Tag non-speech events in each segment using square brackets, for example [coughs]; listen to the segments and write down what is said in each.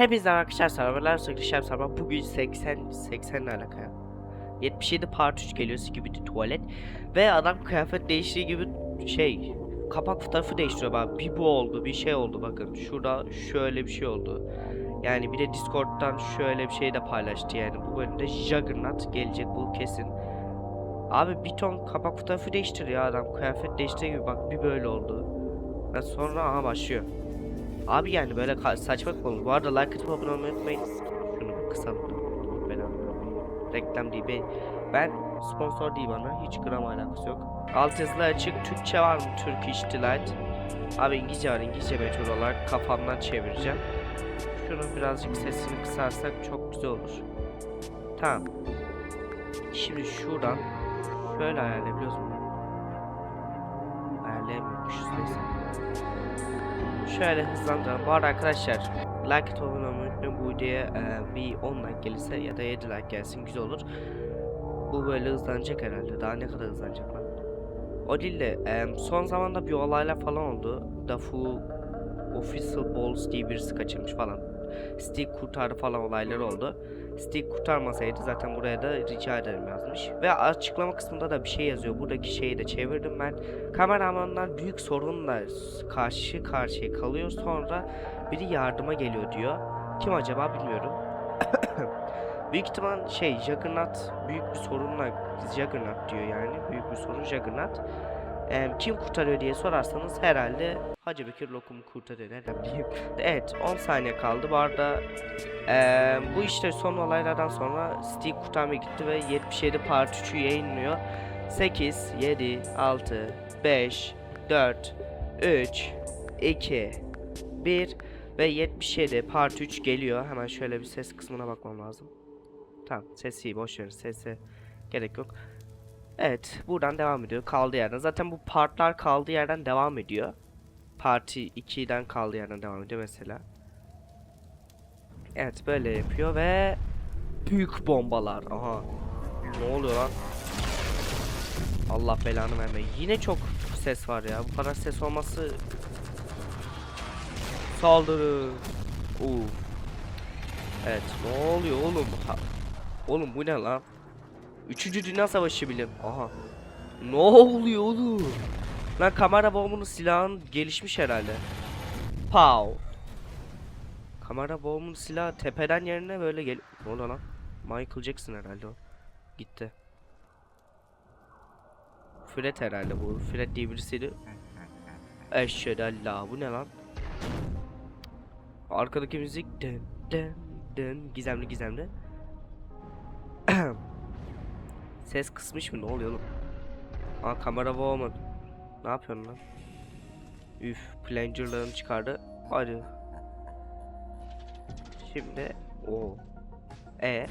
Hepinize arkadaşlar serverler sıkışar server bugün 80 80 ne alaka ya? 77 part 3 geliyor gibi bir tuvalet. Ve adam kıyafet değiştiği gibi şey kapak fotoğrafı değiştiriyor. Bak bir bu oldu bir şey oldu. Bakın şurada şöyle bir şey oldu. Yani bir de discord'dan şöyle bir şey de paylaştı. Yani bu bölümde Juggernaut gelecek bu kesin. Abi bir ton kapak fotoğrafı değiştiriyor adam. Kıyafet değiştiği gibi bak bir böyle oldu. Ve sonra aha başlıyor Abi yani böyle saçma olur? Bu arada like atıp abone olmayı unutmayın. Şunu kısalım. Ben Reklam değil. Ben, ben sponsor değil bana. Hiç gram alakası yok. Alt yazılı açık. Türkçe var mı? Turkish Delight. Abi İngilizce var. İngilizce meçhul olarak kafamdan çevireceğim. Şunu birazcık sesini kısarsak çok güzel olur. Tamam. Şimdi şuradan şöyle ayarlayabiliyoruz mu? Ayarlayamıyormuşuz neyse. Şöyle hızlandıralım. Bu arada arkadaşlar like atıp abone olmayı. Bu videoya e, bir 10 like gelirse ya da 7 like gelsin güzel olur. Bu böyle hızlanacak herhalde. Daha ne kadar hızlanacak lan? O değil de e, son zamanda bir olaylar falan oldu. Dafu Official Balls diye birisi kaçırmış falan. Stick kurtardı falan olayları oldu. Stick kurtarmasaydı zaten buraya da rica ederim yazmış. Ve açıklama kısmında da bir şey yazıyor. Buradaki şeyi de çevirdim ben. Kameramanlar büyük sorunla karşı karşıya kalıyor. Sonra biri yardıma geliyor diyor. Kim acaba bilmiyorum. [coughs] büyük ihtimal şey Juggernaut büyük bir sorunla Juggernaut diyor yani. Büyük bir sorun Juggernaut. Em, kim kurtarıyor diye sorarsanız herhalde Hacı Bekir Lokum'u kurtarıyor bileyim. Evet 10 saniye kaldı. Bu arada em, bu işte son olaylardan sonra Steve kurtarmaya gitti ve 77 part 3'ü yayınlıyor. 8, 7, 6, 5, 4, 3, 2, 1 ve 77 part 3 geliyor. Hemen şöyle bir ses kısmına bakmam lazım. Tamam sesi boş verin sesi gerek yok. Evet buradan devam ediyor kaldığı yerden. Zaten bu partlar kaldığı yerden devam ediyor. Parti 2'den kaldığı yerden devam ediyor mesela. Evet böyle yapıyor ve büyük bombalar. Aha. Ne oluyor lan? Allah belanı verme. Yine çok ses var ya. Bu kadar ses olması saldırı. Uf. Evet, ne oluyor oğlum? Ha. Oğlum bu ne lan? Üçüncü Dünya Savaşı bilim. Aha. Ne oluyor oğlum? Lan kamera bombunun silahın gelişmiş herhalde. Pow. Kamera bombunun silahı tepeden yerine böyle gel... Ne oluyor lan? Michael Jackson herhalde o. Gitti. Fred herhalde bu. Fred diye birisiydi. Eşhedallah bu ne lan? Arkadaki müzik dın dın dın gizemli gizemli. [clears throat] Ses kısmış mı ne oluyor oğlum? Aa kamera bu. Ne yapıyorsun lan? Üf plangerlarını çıkardı. Hadi. Şimdi o. E.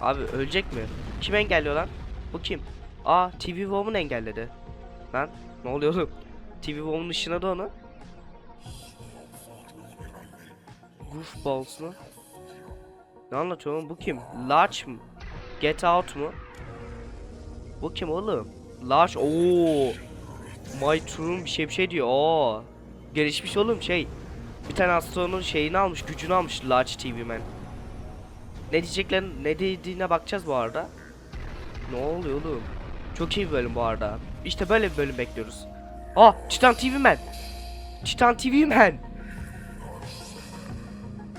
Abi ölecek mi? Kim engelliyor lan? Bu kim? Aa TV Woman engelledi. Lan ne oluyor oğlum? TV Woman ışınladı onu. Goofballs mı? Ne anlatıyor oğlum? Bu kim? Large mı? Get Out mu? Bu kim oğlum? Large. Oo. My True bir şey bir şey diyor. Oo. Gelişmiş oğlum şey. Bir tane astronun şeyini almış, gücünü almış Large TV Man. Ne diyecekler, ne dediğine bakacağız bu arada. Ne oluyor oğlum? Çok iyi bir bölüm bu arada. İşte böyle bir bölüm bekliyoruz. Aa, Titan TV Man. Titan TV Man.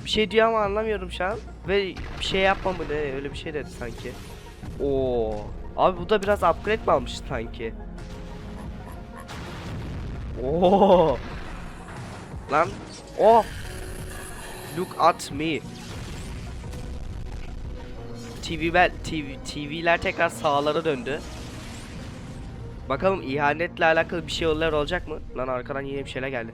Bir şey diyor ama anlamıyorum şu an. Ve bir şey yapma mı ne öyle bir şey dedi sanki. Oo. Abi bu da biraz upgrade mi almış sanki? Oo. Lan. Oh. Look at me. TV ben TV TV'ler tekrar sağlara döndü. Bakalım ihanetle alakalı bir şey olacak mı? Lan arkadan yine bir şeyler geldi.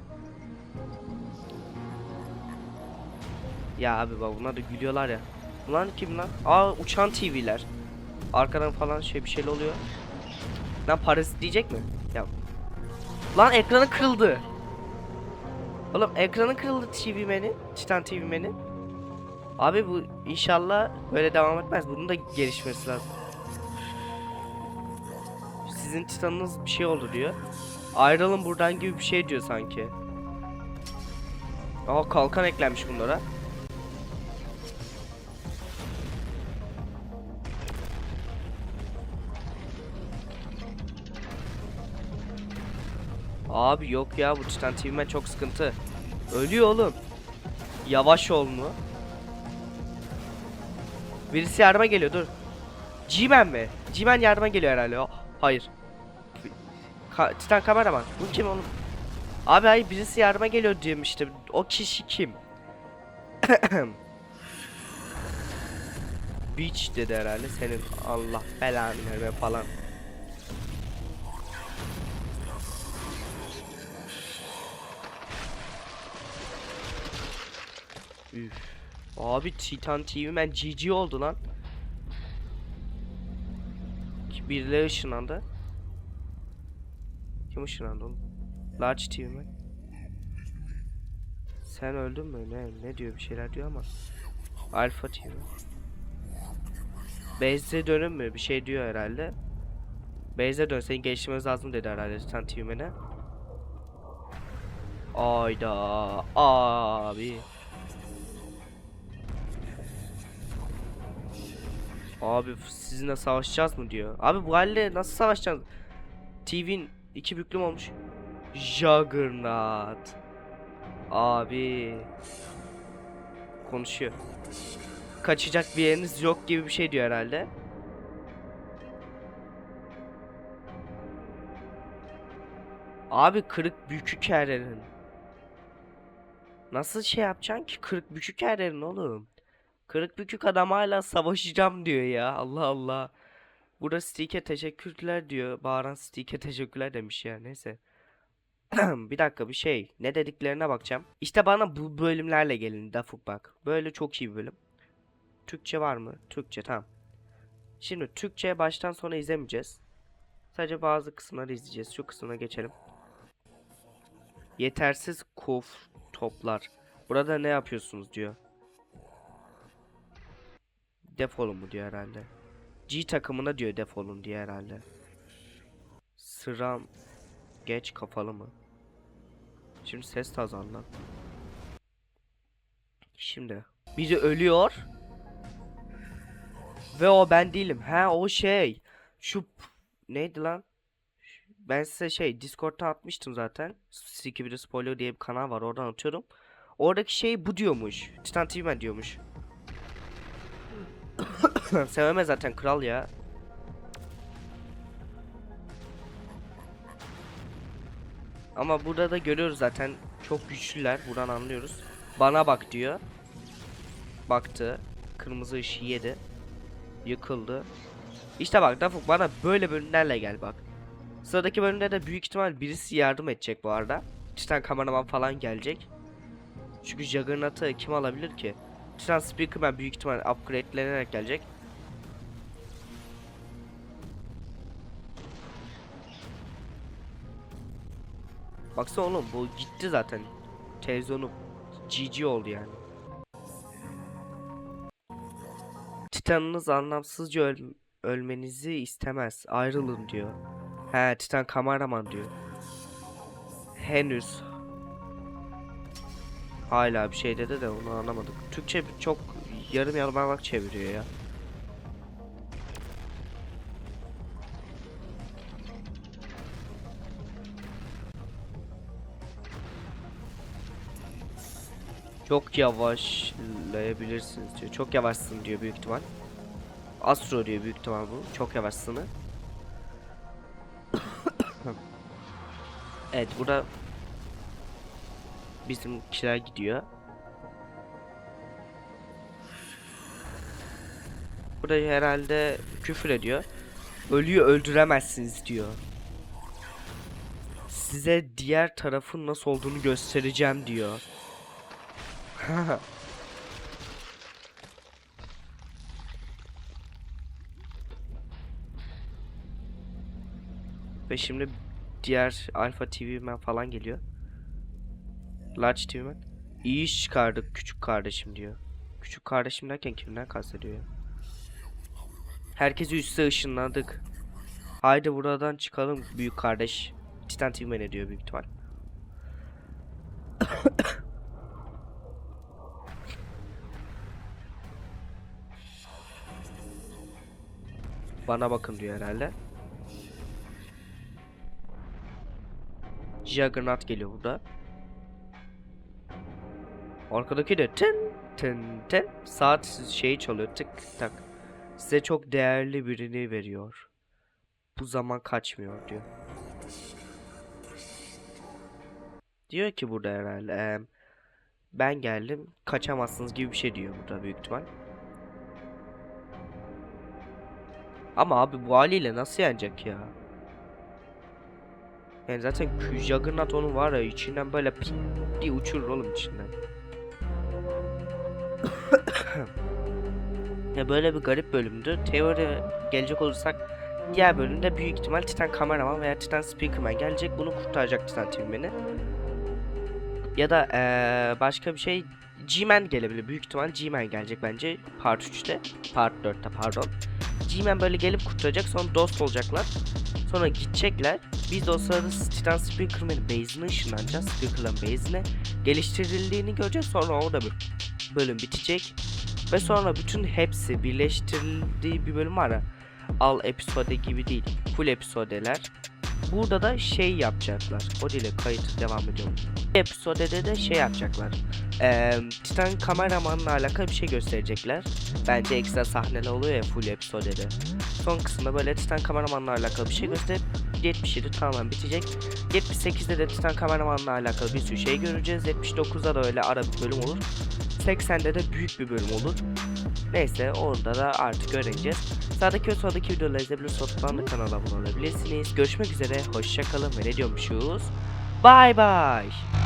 Ya abi bak bunlar da gülüyorlar ya. Bunlar kim lan? Aa uçan TV'ler. Arkadan falan şey bir şeyler oluyor. Lan parazit diyecek mi? Ya. Lan ekranı kırıldı. Oğlum ekranı kırıldı TV menü. Titan TV menü. Abi bu inşallah böyle devam etmez. Bunun da gelişmesi lazım. Sizin titanınız bir şey oldu diyor. Ayrılın buradan gibi bir şey diyor sanki. Aa kalkan eklenmiş bunlara. Abi yok ya bu Titan TV'men çok sıkıntı. Ölüyor oğlum. Yavaş ol mu? Birisi yardıma geliyor dur. G-Man mi? G-Man yardıma geliyor herhalde. Hayır. Ka Titan kameraman. Bu kim oğlum? Abi hayır birisi yardıma geliyor işte. O kişi kim? [coughs] Beach dedi herhalde senin Allah belanı falan. Üf. Abi Titan TV ben GG oldu lan. Birileri ışınlandı. Kim ışınlandı oğlum? Large TV mi? Sen öldün mü? Ne ne diyor bir şeyler diyor ama. Alpha TV. Base'e dönün mü? Bir şey diyor herhalde. Base'e dön seni geliştirmemiz lazım dedi herhalde Titan TV'mene. Ayda abi. Abi sizinle savaşacağız mı diyor. Abi bu halde nasıl savaşacağız? TV'nin iki büklüm olmuş. Juggernaut. Abi. Konuşuyor. Kaçacak bir yeriniz yok gibi bir şey diyor herhalde. Abi kırık bükük her yerin. Nasıl şey yapacaksın ki kırık bükük her yerin oğlum? Kırık bükük adam hala savaşacağım diyor ya. Allah Allah. Burada Steak'e teşekkürler diyor. Bağıran Steak'e teşekkürler demiş ya. Neyse. [clears throat] bir dakika bir şey. Ne dediklerine bakacağım. İşte bana bu bölümlerle gelin Dafuk bak. Böyle çok iyi bir bölüm. Türkçe var mı? Türkçe tamam. Şimdi Türkçe baştan sona izlemeyeceğiz. Sadece bazı kısımları izleyeceğiz. Şu kısmına geçelim. Yetersiz kuf toplar. Burada ne yapıyorsunuz diyor. Defolun mu diyor herhalde. G takımına diyor defolun diye herhalde. Sıram geç kafalı mı? Şimdi ses azaldı. Şimdi biri ölüyor. Ve o ben değilim. Ha o şey. Şu neydi lan? Ben size şey Discord'ta atmıştım zaten. Siki bir spoiler diye bir kanal var oradan atıyorum. Oradaki şey bu diyormuş. Titan TV diyormuş. Sevemez zaten kral ya. Ama burada da görüyoruz zaten çok güçlüler. Buradan anlıyoruz. Bana bak diyor. Baktı. Kırmızı ışığı yedi. Yıkıldı. İşte bak Dafuk bana böyle bölümlerle gel bak. Sıradaki bölümde de büyük ihtimal birisi yardım edecek bu arada. Titan kameraman falan gelecek. Çünkü Juggernaut'ı kim alabilir ki? Titan Speakerman büyük ihtimal upgrade'lenerek gelecek. Baksana oğlum bu gitti zaten. Televizyonu GG oldu yani. Titanınız anlamsızca öl- ölmenizi istemez. Ayrılın diyor. He Titan kameraman diyor. Henüz. Hala bir şey dedi de onu anlamadık. Türkçe çok yarım yamalak çeviriyor ya. Çok yavaşlayabilirsiniz diyor. Çok yavaşsın diyor büyük ihtimal. Astro diyor büyük ihtimal bu. Çok yavaşsını. [coughs] evet burada bizim kişiler gidiyor. Burada herhalde küfür ediyor. Ölüyü öldüremezsiniz diyor. Size diğer tarafın nasıl olduğunu göstereceğim diyor. [laughs] Ve şimdi diğer Alpha TV Man falan geliyor. Large TV Man. İyi iş çıkardık küçük kardeşim diyor. Küçük kardeşim derken kimden kastediyor ya? Herkesi üste ışınladık. Haydi buradan çıkalım büyük kardeş. Titan TV Man diyor büyük ihtimal. Bana bakın diyor herhalde. Juggernaut geliyor burada. Arkadaki de tın tın tın saat şeyi çalıyor tık tak. Size çok değerli birini veriyor. Bu zaman kaçmıyor diyor. Diyor ki burada herhalde ben geldim kaçamazsınız gibi bir şey diyor burada büyük ihtimal. Ama abi bu haliyle nasıl yenecek ya? Yani zaten Juggernaut onun var ya içinden böyle ping diye uçurur oğlum içinden. [coughs] ya böyle bir garip bölümdü. Teori gelecek olursak diğer bölümde büyük ihtimal Titan kameraman veya Titan speakerman gelecek bunu kurtaracak Titan Team'ini. Ya da eee, başka bir şey G-Man gelebilir. Büyük ihtimal G-Man gelecek bence Part 3'te. Part 4'te pardon. G-Man böyle gelip kurtaracak sonra dost olacaklar. Sonra gidecekler. Biz de o sırada Titan Speakerman'ın base'ine ışınlanacağız. Speaker'ların base'ine. Geliştirildiğini göreceğiz. Sonra orada bir bölüm bitecek. Ve sonra bütün hepsi birleştirildiği bir bölüm var ya. Al episode gibi değil. Full episodeler. Burada da şey yapacaklar. O ile kayıt devam ediyorum. Bu episodede de şey yapacaklar. Eee Titan kameramanla alakalı bir şey gösterecekler. Bence ekstra sahneler oluyor ya full episodede. Son kısımda böyle Titan kameramanla alakalı bir şey gösterip 77 tamamen bitecek. 78'de de Titan kameramanla alakalı bir sürü şey göreceğiz. 79'da da öyle ara bir bölüm olur. 80'de de büyük bir bölüm olur. Neyse orada da artık öğreneceğiz. Sağdaki ve soldaki videoları izleyebilirsiniz. Da kanala abone olabilirsiniz. Görüşmek üzere. Hoşçakalın ve ne diyormuşuz? Bye bye.